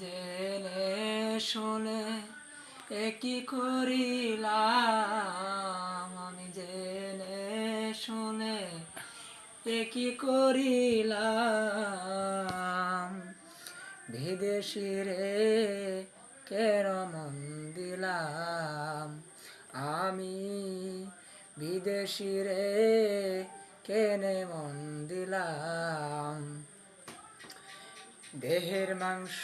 জেনে শুনে একই করিলাম? আমি জেনে শুনে একই করিলাম? বিদেশি রে কেন মন দিলাম? আমি বিদেশি রে, কেনে মন দিলাম? দেহের মাংস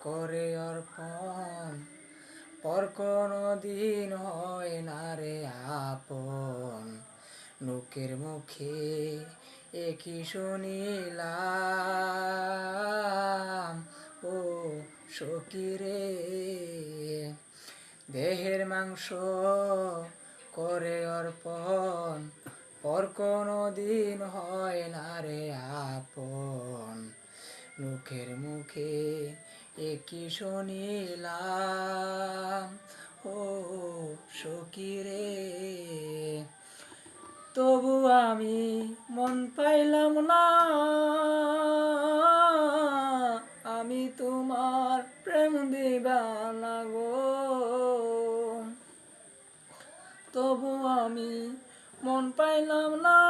করে অর্পণ, পর কোনো দিন হয় না রে আপন। লোকের মুখে একই শুনিলাম, ও সকিরে দেহের মাংস করে অর্পণ, পর কোনো দিন হয় না রে আপন। লোকের মুখে একই শুনিলাম, ও সকিরে তবু আমি মন পাইলাম না, আমি তোমার প্রেম দিবানা গো। তবু আমি মন পাইলাম না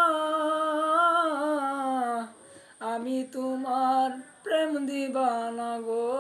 আমি তোমার প্রেম দিবানা গো।